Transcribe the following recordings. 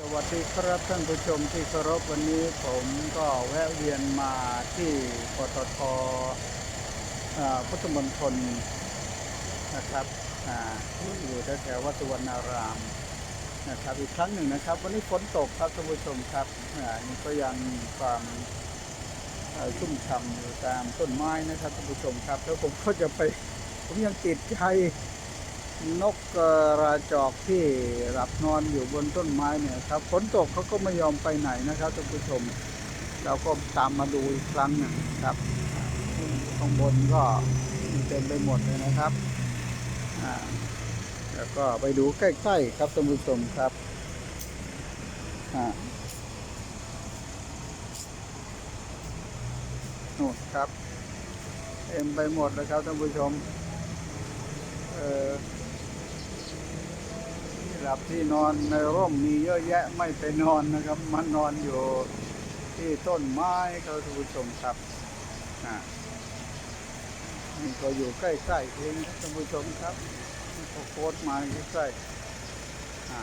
สวัสดีครับท่านผู้ชมที่เคารพวันนี้ผมก็แวะเวียนมาที่ปตทพุทธมณฑลนะครับอ่าอยู่แถววัดสุวรรณารามนะครับ อีกครั้งหนึ่งนะครับ วันนี้ฝนตกครับท่านผู้ชมครับนี่ก็ยังมีความชุ่มฉ่ำอยู่ตามต้นไม้นะครับท่านผู้ชมครับ แล้วผมก็จะไปผมยังติดใจ นกกระจอกที่หลับนอนอยู่บนต้นไม้เนี่ยครับฝนตกเขาก็ไม่ยอมไปไหนนะครับท่านผู้ชม เราก็ตามมาดูอีกครั้งหนึ่งครับข้างบนก็เต็มไปหมดเลยนะครับอ่าแล้วก็ไปดูใกล้ๆครับท่านผู้ชมครับอ่านู่นครับเต็มไปหมดเลยครับท่านผู้ชมเออ หลับที่นอนในร่มมีเยอะแยะไม่ไปนอนนะครับ มันนอนอยู่ที่ต้นไม้ครับท่านผู้ชมครับอ่านี่ก็อยู่ใกล้ๆเองครับท่านผู้ชมครับก็โคตรมาใกล้ๆอ่า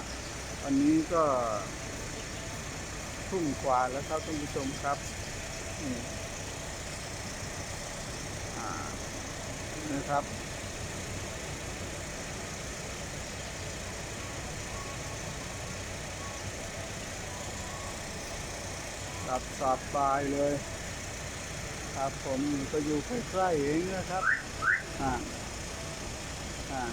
วันนี้ก็ทุ่มกว่าแล้วครับท่านผู้ชมครับนี่นะครับ หลับสบายเลย ครับผมก็อยู่ใกล้ๆเองนะครับอ่าอ่า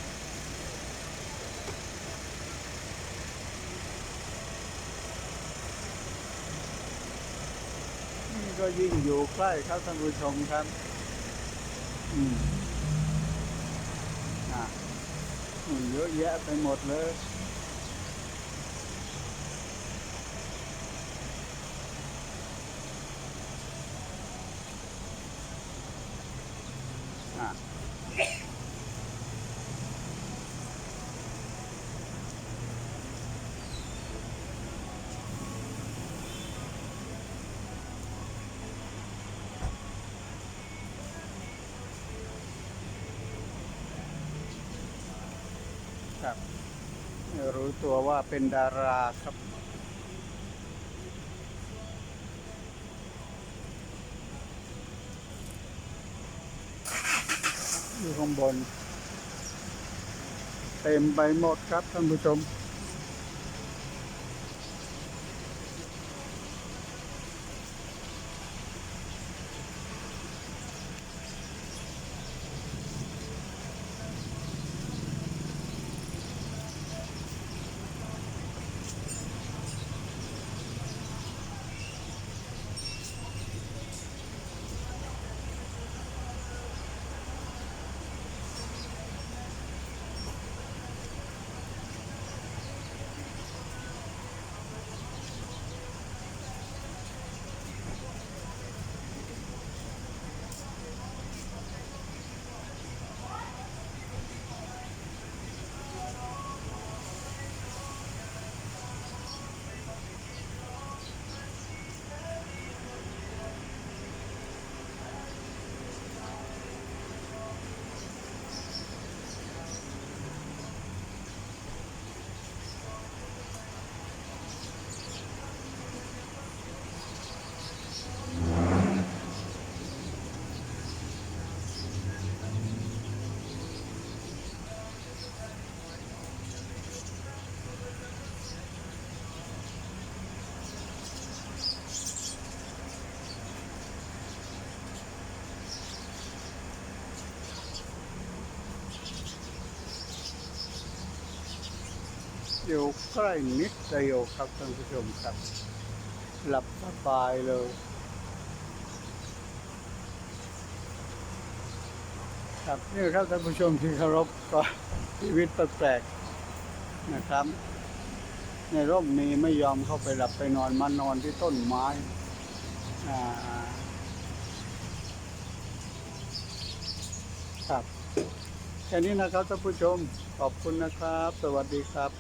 ก็ยิ่งอยู่ใกล้ครับท่านผู้ชมครับ อืมอ่าอืมเยอะแยะไปหมดเลย ครับ รู้ตัวว่าเป็นดาราครับ อยู่ข้างบน เต็มไปหมดครับท่านผู้ชม อยู่ใกล้นิดเดียวครับท่านผู้ชมครับ หลับสบายเลยครับนี่ครับท่านผู้ชมที่เคารพก็ชีวิตแปลกๆนะครับ ในร่มมีไม่ยอมเข้าไปหลับไปนอนมานอนที่ต้นไม้ครับแค่นี้นะครับท่านผู้ชมขอบคุณนะครับ สวัสดีครับ